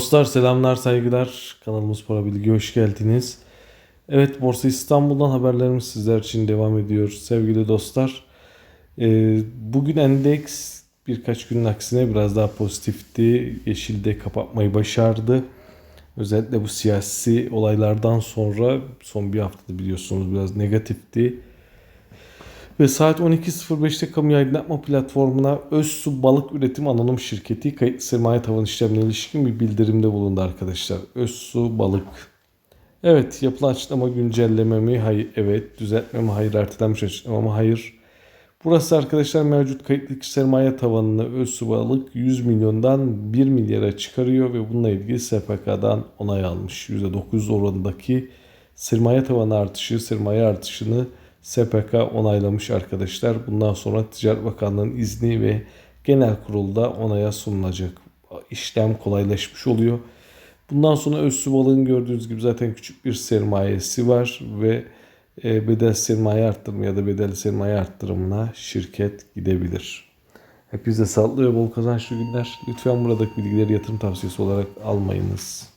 Dostlar selamlar saygılar kanalımız Para Bilgi hoş geldiniz. Evet Borsa İstanbul'dan haberlerimiz sizler için devam ediyor sevgili dostlar. Ee, bugün endeks birkaç günün aksine biraz daha pozitifti. Yeşilde kapatmayı başardı. Özellikle bu siyasi olaylardan sonra son bir haftada biliyorsunuz biraz negatifti. Ve saat 12.05'te kamu aydınlatma platformuna Özsu Balık Üretim Anonim Şirketi kayıtlı sermaye tavan işlemine ilişkin bir bildirimde bulundu arkadaşlar. Özsu Balık. Evet yapılan açıklama güncelleme mi? Hayır. Evet. Düzeltme mi? Hayır. Ertelenmiş açıklama mı? Hayır. Burası arkadaşlar mevcut kayıtlı sermaye tavanını Özsu Balık 100 milyondan 1 milyara çıkarıyor ve bununla ilgili SPK'dan onay almış. %9 oranındaki sermaye tavanı artışı, sermaye artışını SPK onaylamış arkadaşlar. Bundan sonra Ticaret Bakanlığı'nın izni ve genel kurulda onaya sunulacak. İşlem kolaylaşmış oluyor. Bundan sonra Özsü Balık'ın gördüğünüz gibi zaten küçük bir sermayesi var ve e, bedel sermaye arttırımı ya da bedel sermaye arttırımına şirket gidebilir. Hepinize sağlıklı ve bol kazançlı günler. Lütfen buradaki bilgileri yatırım tavsiyesi olarak almayınız.